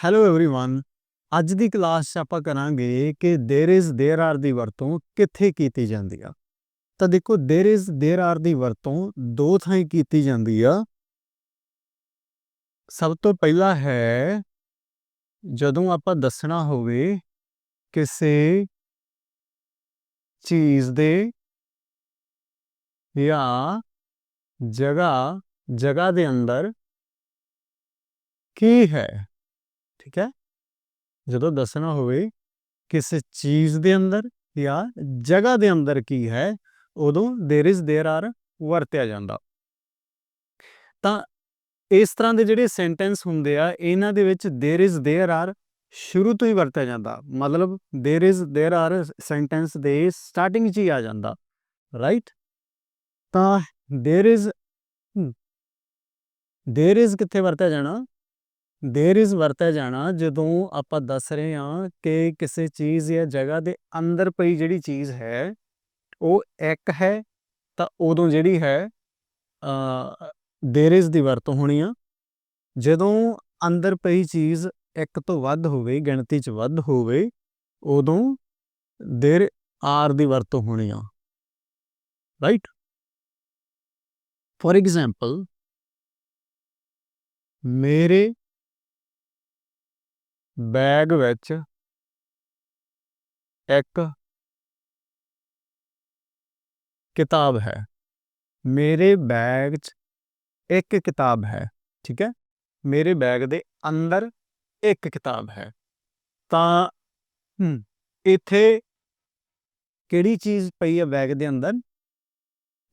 Hello everyone ਅੱਜ ਦੀ class 'ਚ ਆਪਾਂ ਕਰਾਂਗੇ ਕਿ देयर इज देयर आर ਦੀ ਵਰਤੋਂ ਕਿੱਥੇ ਕੀਤੀ ਜਾਂਦੀ ਆ ਤਾਂ ਦੇਖੋ देयर इज देयर आर ਦੀ ਵਰਤੋਂ ਦੋ ਥਾਂ ਕੀਤੀ ਜਾਂਦੀ ਆ ਸਭ ਤੋਂ ਪਹਿਲਾ ਹੈ ਜਦੋਂ ਆਪਾਂ ਦੱਸਣਾ ਹੋਵੇ ਕਿਸੇ ਚੀਜ਼ ਦੇ ਜਾਂ ਜਗ੍ਹਾ ਜਗ੍ਹਾ ਦੇ ਅੰਦਰ ਕੀ ਹੈ ਠੀਕ ਹੈ ਜਦੋਂ ਦੱਸਣਾ ਹੋਵੇ ਕਿਸੇ ਚੀਜ਼ ਦੇ ਅੰਦਰ ਜਾਂ ਜਗ੍ਹਾ ਦੇ ਅੰਦਰ ਕੀ ਹੈ ਉਦੋਂ देयर इज देयर आर ਵਰਤਿਆ ਜਾਂਦਾ ਤਾਂ ਇਸ ਤਰ੍ਹਾਂ ਦੇ ਜਿਹੜੇ ਸੈਂਟੈਂਸ ਹੁੰਦੇ ਆ ਇਹਨਾਂ ਦੇ ਵਿੱਚ देयर इज देयर आर ਸ਼ੁਰੂ ਤੋਂ ਹੀ ਵਰਤਿਆ ਜਾਂਦਾ ਮਤਲਬ there is there are sentence ਦੇ ਸਟਾਰਟਿੰਗ 'ਚ ਹੀ ਆ ਜਾਂਦਾ ਰਾਈਟ ਤਾਂ देयर इज देयर इज ਕਿੱਥੇ ਵਰਤਿਆ ਜਾਣਾ ਦੇਰ ਇਜ਼ ਵਰਤਿਆ ਜਾਣਾ ਜਦੋਂ ਆਪਾਂ ਦੱਸ ਰਹੇ ਹਾਂ ਕਿ ਕਿਸੇ ਚੀਜ਼ ਜਾਂ ਜਗ੍ਹਾ ਦੇ ਅੰਦਰ ਪਈ ਜਿਹੜੀ ਚੀਜ਼ ਹੈ, ਉਹ ਇੱਕ ਹੈ ਤਾਂ ਉਦੋਂ ਜਿਹੜੀ ਹੈ ਅ ਦੇਅਰ ਇਜ਼ ਦੀ ਵਰਤੋਂ ਹੋਣੀ ਆ। ਜਦੋਂ ਅੰਦਰ ਪਈ ਚੀਜ਼ ਇੱਕ ਤੋਂ ਵੱਧ ਹੋਵੇ, ਗਿਣਤੀ 'ਚ ਵੱਧ ਹੋਵੇ, ਉਦੋਂ ਦੇਰ ਆਰ ਦੀ ਵਰਤੋਂ ਹੋਣੀ ਆ। ਰਾਈਟ ਫੋਰ ਐਗਜ਼ਾਮਪਲ ਮੇਰੇ ਬੈਗ ਵਿੱਚ ਇੱਕ ਕਿਤਾਬ ਹੈ। ਮੇਰੇ ਬੈਗ 'ਚ ਇੱਕ ਕਿਤਾਬ ਹੈ, ਠੀਕ ਹੈ? ਮੇਰੇ ਬੈਗ ਦੇ ਅੰਦਰ ਇੱਕ ਕਿਤਾਬ ਹੈ। ਤਾਂ ਇੱਥੇ ਕਿਹੜੀ ਚੀਜ਼ ਪਈ ਹੈ ਬੈਗ ਦੇ ਅੰਦਰ?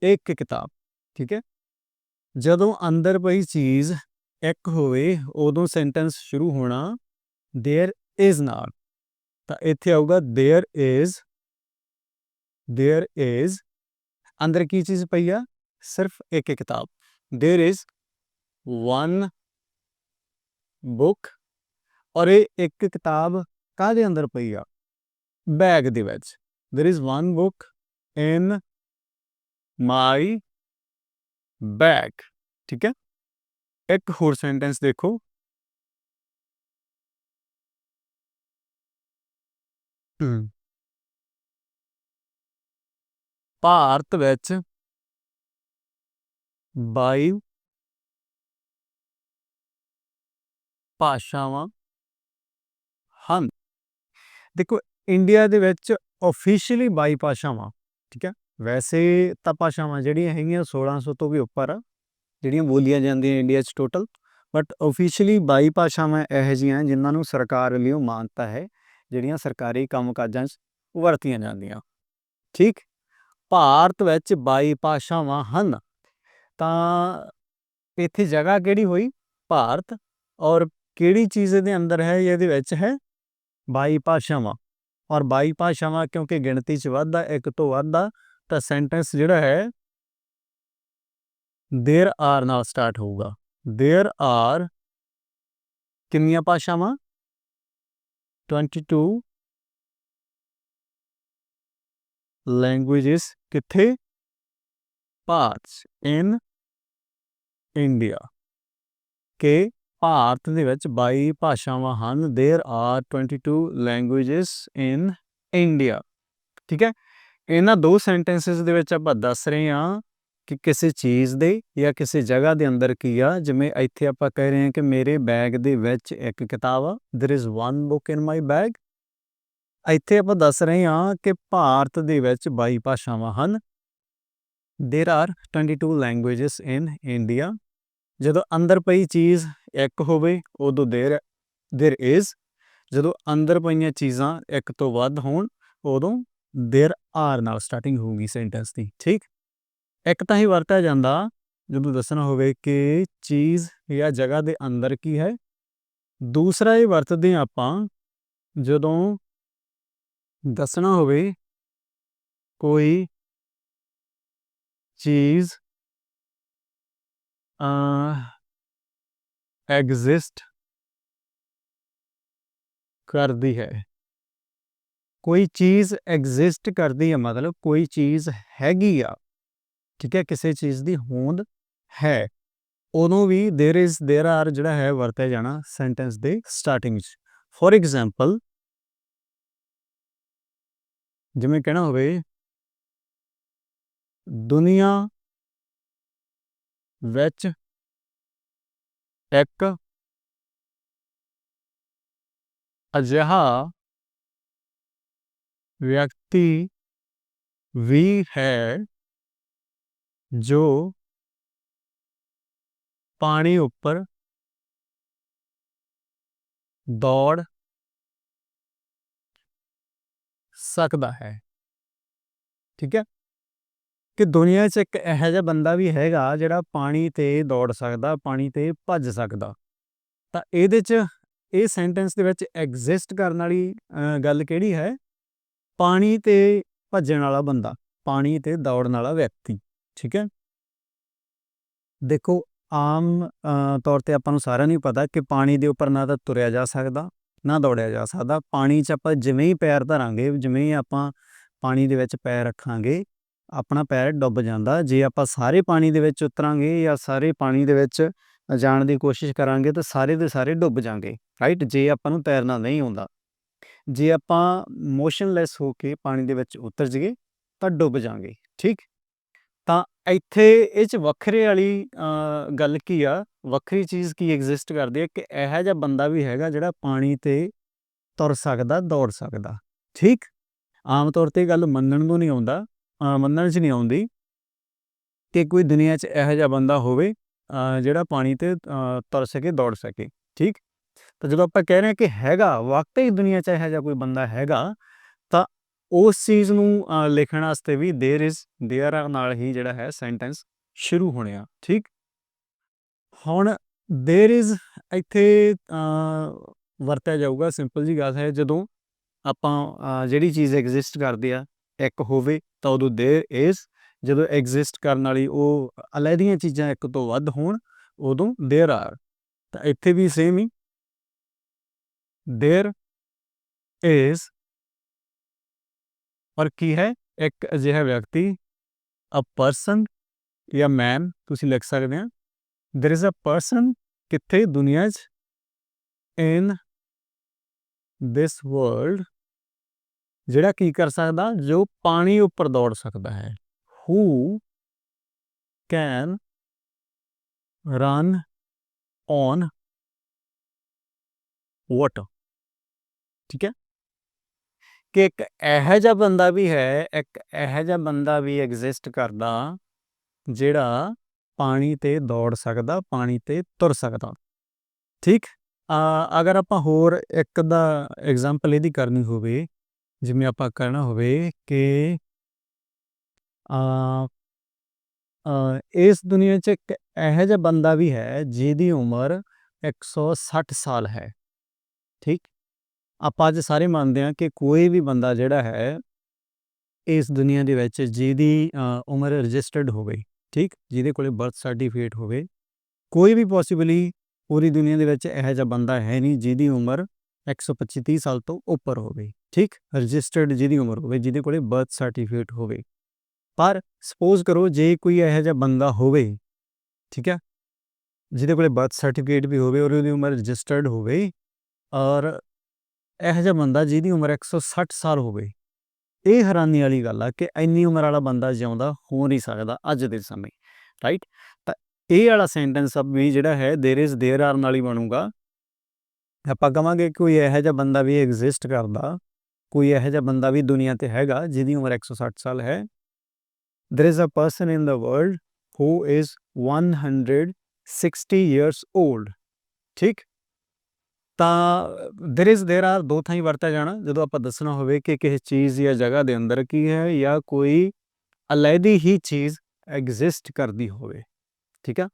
ਇੱਕ ਕਿਤਾਬ, ਠੀਕ ਹੈ? ਜਦੋਂ ਅੰਦਰ ਪਈ ਚੀਜ਼ ਇੱਕ ਹੋਵੇ, ਉਦੋਂ ਸੈਂਟੈਂਸ ਸ਼ੁਰੂ ਹੋਣਾ देयर इज ਨਾਲ ਤਾਂ ਇੱਥੇ ਆਊਗਾ देयर इज देयर इज ਅੰਦਰ ਕੀ ਚੀਜ਼ ਪਈ ਆ ਸਿਰਫ ਇੱਕ ਕਿਤਾਬ देयर इज one book ਔਰ ਇਹ ਇੱਕ ਕਿਤਾਬ ਕਾਹਦੇ ਅੰਦਰ ਪਈ ਆ ਬੈਗ ਦੇ ਵਿੱਚ there is one book in my bag ਠੀਕ ਹੈ ਇੱਕ ਹੋਰ ਸੈਂਟੈਂਸ ਦੇਖੋ ਹਮ। ਭਾਰਤ ਵਿੱਚ 22 ਭਾਸ਼ਾਵਾਂ ਹਨ। ਦੇਖੋ, ਇੰਡੀਆ ਦੇ ਵਿੱਚ ਆਫੀਸ਼ੀਅਲੀ 22 ਭਾਸ਼ਾਵਾਂ, ਠੀਕ ਹੈ? ਵੈਸੇ ਤਾਂ ਭਾਸ਼ਾਵਾਂ ਜਿਹੜੀਆਂ ਹੈਗੀਆਂ 1600 ਤੋਂ ਵੀ ਉੱਪਰ ਆ, ਜਿਹੜੀਆਂ ਬੋਲੀਆਂ ਜਾਂਦੀਆਂ ਇੰਡੀਆ 'ਚ ਟੋਟਲ ਬਟ ਆਫੀਸ਼ੀਅਲੀ 22 ਭਾਸ਼ਾਵਾਂ ਇਹੋ ਜਿਹੀਆਂ ਜਿਨ੍ਹਾਂ ਨੂੰ ਸਰਕਾਰ ਵੱਲੋਂ ਮਾਨਤਾ ਹੈ। ਜਿਹੜੀਆਂ ਸਰਕਾਰੀ ਕੰਮਕਾਜਾਂ 'ਚ ਵਰਤੀਆਂ ਜਾਂਦੀਆਂ ਠੀਕ ਭਾਰਤ ਵਿੱਚ 22 ਭਾਸ਼ਾਵਾਂ ਹਨ ਤਾਂ ਇੱਥੇ ਜਗ੍ਹਾ ਕਿਹੜੀ ਹੋਈ ਭਾਰਤ ਔਰ ਕਿਹੜੀ ਚੀਜ਼ ਦੇ ਅੰਦਰ ਹੈ ਇਹਦੇ ਵਿੱਚ ਹੈ 22 ਭਾਸ਼ਾਵਾਂ ਔਰ 22 ਭਾਸ਼ਾਵਾਂ ਕਿਉਂਕਿ ਗਿਣਤੀ 'ਚ ਵੱਧਦਾ ਇੱਕ ਤੋਂ ਵੱਧਦਾ ਤਾਂ ਸੈਂਟੈਂਸ ਜਿਹੜਾ ਹੈ देयर आर ਨਾਲ ਸਟਾਰਟ ਹੋਊਗਾ देयर आर ਕਿੰਨੀਆਂ ਭਾਸ਼ਾਵਾਂ 22 languages ਕਿੱਥੇ parts in India ਕਿ ਭਾਰਤ ਦੇ ਵਿੱਚ 22 ਭਾਸ਼ਾਵਾਂ ਹਨ there are 22 languages in India ਠੀਕ ਹੈ ਇਹਨਾਂ ਦੋ ਸੈਂਟੈਂਸਸ ਦੇ ਵਿੱਚ ਆਪਾਂ ਦੱਸ ਰਹੇ ਹਾਂ ਕਿ ਕਿਸੇ ਚੀਜ਼ ਦੇ ਜਾਂ ਕਿਸੇ ਜਗ੍ਹਾ ਦੇ ਅੰਦਰ ਕੀ ਆ, ਜਿਵੇਂ ਇੱਥੇ ਆਪਾਂ ਕਹਿ ਰਹੇ ਹਾਂ ਕਿ ਮੇਰੇ ਬੈਗ ਦੇ ਵਿੱਚ ਇੱਕ ਕਿਤਾਬ ਆ, there is one book in my bag ਇੱਥੇ ਆਪਾਂ ਦੱਸ ਰਹੇ ਹਾਂ ਕਿ ਭਾਰਤ ਦੇ ਵਿੱਚ 22 ਭਾਸ਼ਾਵਾਂ ਹਨ। There are 22 languages in India ਜਦੋਂ ਅੰਦਰ ਪਈ ਚੀਜ਼ ਇੱਕ ਹੋਵੇ, ਉਦੋਂ there there is ਜਦੋਂ ਅੰਦਰ ਪਈਆਂ ਚੀਜ਼ਾਂ ਇੱਕ ਤੋਂ ਵੱਧ ਹੋਣ, ਉਦੋਂ there are ਨਾਲ ਸਟਾਰਟਿੰਗ ਹੋਊਗੀ ਸੈਂਟੈਂਸ ਦੀ, ਠੀਕ? ਇੱਕ ਤਾਂ ਹੀ ਵਰਤਿਆ ਜਾਂਦਾ ਜਦੋਂ ਦੱਸਣਾ ਹੋਵੇ ਕਿ ਚੀਜ਼ ਜਾਂ ਜਗ੍ਹਾ ਦੇ ਅੰਦਰ ਕੀ ਹੈ। ਦੂਸਰਾ ਇਹ ਵਰਤਦੇ ਹਾਂ ਆਪਾਂ ਜਦੋਂ ਦੱਸਣਾ ਹੋਵੇ ਕੋਈ ਚੀਜ਼ ਅ ਐਗਜ਼ਿਸਟ ਕਰਦੀ ਹੈ। ਕੋਈ ਚੀਜ਼ ਐਗਜ਼ਿਸਟ ਕਰਦੀ ਹੈ ਮਤਲਬ ਕੋਈ ਚੀਜ਼ ਹੈਗੀ ਆ। ਠੀਕ ਹੈ ਕਿਸੇ ਚੀਜ਼ ਦੀ ਹੋਂਦ ਹੈ ਉਦੋਂ ਵੀ देयर इज देयर आर ਜਿਹੜਾ ਹੈ ਵਰਤਿਆ ਜਾਣਾ ਸੈਂਟੈਂਸ ਦੇ ਸਟਾਰਟਿੰਗ 'ਚ ਫੋਰ ਐਗਜ਼ਾਮਪਲ ਜਿਵੇਂ ਕਹਿਣਾ ਹੋਵੇ ਦੁਨੀਆ ਵਿੱਚ ਇੱਕ ਅਜਿਹਾ ਵਿਅਕਤੀ ਵੀ ਹੈ ਜੋ ਪਾਣੀ ਉੱਪਰ ਦੌੜ ਸਕਦਾ ਹੈ। ਠੀਕ ਹੈ? ਕਿ ਦੁਨੀਆ 'ਚ ਇੱਕ ਇਹੋ ਜਿਹਾ ਬੰਦਾ ਵੀ ਹੈਗਾ ਜਿਹੜਾ ਪਾਣੀ ਤੇ ਦੌੜ ਸਕਦਾ, ਪਾਣੀ ਤੇ ਭੱਜ ਸਕਦਾ। ਤਾਂ ਇਹਦੇ 'ਚ, ਇਹ ਸੈਂਟੈਂਸ ਦੇ ਵਿੱਚ ਐਗਜ਼ਿਸਟ ਕਰਨ ਵਾਲੀ ਗੱਲ ਕਿਹੜੀ ਹੈ? ਪਾਣੀ ਤੇ ਭੱਜਣ ਵਾਲਾ ਬੰਦਾ, ਪਾਣੀ ਤੇ ਦੌੜਨ ਵਾਲਾ ਵਿਅਕਤੀ। ਠੀਕ ਹੈ? ਦੇਖੋ, ਆਮ ਤੌਰ ਤੇ ਆਪਾਂ ਨੂੰ ਸਾਰਿਆਂ ਨੂੰ ਪਤਾ ਕਿ ਪਾਣੀ ਦੇ ਉੱਪਰ ਨਾ ਤਾਂ ਤੁਰਿਆ ਜਾ ਸਕਦਾ, ਨਾ ਦੌੜਿਆ ਜਾ ਸਕਦਾ। ਪਾਣੀ 'ਚ ਆਪਾਂ ਜਿਵੇਂ ਹੀ ਪੈਰ ਧਰਾਂਗੇ, ਜਿਵੇਂ ਹੀ ਆਪਾਂ ਪਾਣੀ ਦੇ ਵਿੱਚ ਪੈਰ ਰੱਖਾਂਗੇ, ਆਪਣਾ ਪੈਰ ਡੁੱਬ ਜਾਂਦਾ। ਜੇ ਆਪਾਂ ਸਾਰੇ ਪਾਣੀ ਦੇ ਵਿੱਚ ਉਤਰਾਂਗੇ ਜਾਂ ਸਾਰੇ ਪਾਣੀ ਦੇ ਵਿੱਚ ਜਾਣ ਦੀ ਕੋਸ਼ਿਸ਼ ਕਰਾਂਗੇ ਤਾਂ ਸਾਰੇ ਦੇ ਸਾਰੇ ਡੁੱਬ ਜਾਾਂਗੇ ਰਾਈਟ ਜੇ ਆਪਾਂ ਨੂੰ ਤੈਰਨਾ ਨਹੀਂ ਆਉਂਦਾ। ਜੇ ਆਪਾਂ ਮੋਸ਼ਨਲੈਸ ਹੋ ਕੇ ਪਾਣੀ ਦੇ ਵਿੱਚ ਉਤਰ ਜਾਈਏ ਤਾਂ ਡੁੱਬ ਜਾਾਂਗੇ ਠੀਕ? ਇੱਥੇ ਇਹ ਚ ਵੱਖਰੇ ਵਾਲੀ ਗੱਲ ਕੀ ਆ? ਵੱਖਰੀ ਚੀਜ਼ ਕੀ ਐਗਜ਼ਿਸਟ ਕਰਦੀ ਹੈ ਕਿ ਇਹੋ ਜਿਹਾ ਬੰਦਾ ਵੀ ਹੈਗਾ ਜਿਹੜਾ ਪਾਣੀ ਤੇ ਤੁਰ ਸਕਦਾ, ਦੌੜ ਸਕਦਾ। ਠੀਕ? ਆਮ ਤੌਰ ਤੇ ਗੱਲ ਮੰਨਣ ਨੂੰ ਨਹੀਂ ਆਉਂਦਾ ਮੰਨਣ 'ਚ ਨਹੀਂ ਆਉਂਦੀ ਕਿ ਕੋਈ ਦੁਨੀਆ 'ਚ ਇਹੋ ਜਿਹਾ ਬੰਦਾ ਹੋਵੇ ਜਿਹੜਾ ਪਾਣੀ ਤੇ ਤੁਰ ਸਕੇ, ਦੌੜ ਸਕੇ। ਠੀਕ? ਤਾਂ ਜਦੋਂ ਆਪਾਂ ਕਹਿ ਰਹੇ ਹਾਂ ਕਿ ਹੈਗਾ, ਵਾਕਈ ਦੁਨੀਆ 'ਚ ਇਹੋ ਜਿਹਾ ਕੋਈ ਬੰਦਾ ਹੈਗਾ ਉਸ ਚੀਜ਼ ਨੂੰ ਅ, ਲਿਖਣ ਵਾਸਤੇ ਵੀ देयर इज देयर आर ਨਾਲ ਹੀ ਜਿਹੜਾ ਹੈ ਸੈਂਟੈਂਸ ਸ਼ੁਰੂ ਹੋਣੇ ਆ ਠੀਕ ਹੁਣ देयर इज ਇੱਥੇ ਅ, ਵਰਤਿਆ ਜਾਊਗਾ ਸਿੰਪਲ ਜੀ ਗੱਲ ਹੈ ਜਦੋਂ ਆਪਾਂ ਅ, ਜਿਹੜੀ ਚੀਜ਼ ਐਗਜ਼ਿਸਟ ਕਰਦੀ ਆ ਇੱਕ ਹੋਵੇ ਤਾਂ ਉਦੋਂ देयर इज ਜਦੋਂ ਐਗਜ਼ਿਸਟ ਕਰਨ ਵਾਲੀ ਉਹ ਅਲੱਗੀਆਂ ਚੀਜ਼ਾਂ ਇੱਕ ਤੋਂ ਵੱਧ ਹੋਣ ਉਦੋਂ देयर आर ਤਾਂ ਇੱਥੇ ਵੀ ਸੇਮ ਹੀ देयर इज ਔਰ ਕੀ ਹੈ ਇੱਕ ਅਜਿਹਾ ਵਿਅਕਤੀ ਅ ਪਰਸਨ ਜਾਂ ਮੈਨ ਤੁਸੀਂ ਲਿਖ ਸਕਦੇ ਆ देयर इज अ ਪਰਸਨ ਕਿੱਥੇ ਦੁਨੀਆ 'ਚ ਇਨ ਦਿਸ ਵਰਲਡ ਜਿਹੜਾ ਕੀ ਕਰ ਸਕਦਾ ਜੋ ਪਾਣੀ ਉੱਪਰ ਦੌੜ ਸਕਦਾ ਹੈ who can run on water ਠੀਕ ਹੈ ਕਿ ਇੱਕ ਇਹੋ ਜਿਹਾ ਬੰਦਾ ਵੀ ਹੈ, ਇੱਕ ਇਹੋ ਜਿਹਾ ਬੰਦਾ ਵੀ ਐਗਜ਼ਿਸਟ ਕਰਦਾ ਜਿਹੜਾ ਪਾਣੀ ਤੇ ਦੌੜ ਸਕਦਾ, ਪਾਣੀ ਤੇ ਤੁਰ ਸਕਦਾ। ਠੀਕ? ਅਗਰ ਆਪਾਂ ਹੋਰ ਇੱਕ ਦਾ ਐਗਜ਼ਾਮਪਲ ਇਹਦੀ ਕਰਨੀ ਹੋਵੇ, ਜਿਵੇਂ ਆਪਾਂ ਕਹਿਣਾ ਹੋਵੇ ਕਿ ਅ ਇਸ ਦੁਨੀਆ 'ਚ ਇੱਕ ਇਹੋ ਜਿਹਾ ਬੰਦਾ ਵੀ ਹੈ ਜਿਹਦੀ ਉਮਰ 160 ਸਾਲ ਹੈ। ਠੀਕ? ਆਪਾਂ ਅੱਜ ਸਾਰੇ ਮੰਨਦੇ ਹਾਂ ਕਿ ਕੋਈ ਵੀ ਬੰਦਾ ਜਿਹੜਾ ਹੈ, ਇਸ ਦੁਨੀਆ ਦੇ ਵਿੱਚ ਜਿਹਦੀ ਉਮਰ ਰਜਿਸਟਰਡ ਹੋਵੇ ਠੀਕ? ਜਿਹਦੇ ਕੋਲੇ ਬਰਥ ਸਰਟੀਫਿਕੇਟ ਹੋਵੇ, ਕੋਈ ਵੀ ਪੋਸੀਬਲੀ ਪੂਰੀ ਦੁਨੀਆ ਦੇ ਵਿੱਚ ਇਹੋ ਜਿਹਾ ਬੰਦਾ ਹੈ ਨਹੀਂ ਜਿਹਦੀ ਉਮਰ 125 30 ਸਾਲ ਤੋਂ ਉੱਪਰ ਹੋਵੇ, ਠੀਕ? ਰਜਿਸਟਰਡ ਜਿਹਦੀ ਉਮਰ ਹੋਵੇ, ਜਿਹਦੇ ਕੋਲੇ ਬਰਥ ਸਰਟੀਫਿਕੇਟ ਹੋਵੇ। ਪਰ ਸਪੋਜ਼ ਕਰੋ ਜੇ ਕੋਈ ਇਹੋ ਜਿਹਾ ਬੰਦਾ ਹੋਵੇ, ਠੀਕ ਹੈ? ਜਿਹਦੇ ਕੋਲੇ ਬਰਥ ਸਰਟੀਫਿਕੇਟ ਵੀ ਹੋਵੇ ਔਰ ਉਹਦੀ ਉਮਰ ਰਜਿਸਟਰਡ ਹੋਵੇ ਔਰ ਇਹੋ ਜਿਹਾ ਬੰਦਾ ਜਿਹਦੀ ਉਮਰ 160 ਸਾਲ ਹੋਵੇ ਇਹ ਹੈਰਾਨੀ ਵਾਲੀ ਗੱਲ ਆ ਕਿ ਇੰਨੀ ਉਮਰ ਵਾਲਾ ਬੰਦਾ ਜਿਉਂਦਾ ਹੋ ਨਹੀਂ ਸਕਦਾ ਅੱਜ ਦੇ ਸਮੇਂ ਰਾਈਟ ਤਾਂ ਇਹ ਵਾਲਾ ਸੈਂਟੈਂਸ ਅਬ ਵੀ ਜਿਹੜਾ ਹੈ देयर इज देयर आर ਨਾਲ ਹੀ ਬਣੂਗਾ ਆਪਾਂ ਕਵਾਂਗੇ ਕੋਈ ਇਹੋ ਜਿਹਾ ਬੰਦਾ ਵੀ ਐਗਜ਼ਿਸਟ ਕਰਦਾ ਕੋਈ ਇਹੋ ਜਿਹਾ ਬੰਦਾ ਵੀ ਦੁਨੀਆ ਤੇ ਹੈਗਾ ਜਿਹਦੀ ਉਮਰ 160 ਸਾਲ ਹੈ there is a person in the world who is 160 years old ਠੀਕ ਤਾਂ there is, there are ਦੋ ਥਾਈਂ ਵਰਤਿਆ ਜਾਣਾ, ਜਦੋਂ ਆਪਾਂ ਦੱਸਣਾ ਹੋਵੇ ਕਿ ਕਿਸੇ ਚੀਜ਼ ਜਾਂ ਜਗ੍ਹਾ ਦੇ ਅੰਦਰ ਕੀ ਹੈ ਜਾਂ ਕੋਈ ਅਲੈਦੀ ਹੀ ਚੀਜ਼ ਐਗਜ਼ਿਸਟ ਕਰਦੀ ਹੋਵੇ, ਠੀਕ ਆ?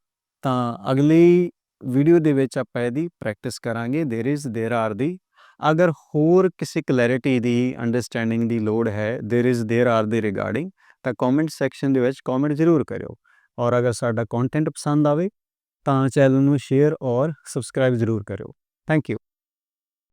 ਤਾਂ ਅਗਲੀ ਵੀਡੀਓ ਦੇ ਵਿੱਚ ਆਪਾਂ ਇਹਦੀ ਪ੍ਰੈਕਟਿਸ ਕਰਾਂਗੇ, there is, there are ਦੀ। ਅਗਰ ਹੋਰ ਕਿਸੇ ਕਲੈਰਿਟੀ ਦੀ ਅੰਡਰਸਟੈਂਡਿੰਗ ਦੀ ਲੋੜ ਹੈ, there is, there are ਦੇ ਰਿਗਾਰਡਿੰਗ ਤਾਂ ਕਮੈਂਟ ਸੈਕਸ਼ਨ ਦੇ ਵਿੱਚ ਕਮੈਂਟ ਜ਼ਰੂਰ ਕਰਿਓ। ਔਰ ਅਗਰ ਸਾਡਾ ਕੰਟੈਂਟ ਪਸੰਦ ਆਵੇ, ਤਾਂ ਚੈਨਲ ਨੂੰ ਸ਼ੇਅਰ ਔਰ ਸਬਸਕ੍ਰਾਈਬ ਜ਼ਰੂਰ ਕਰਿਓ। Thank you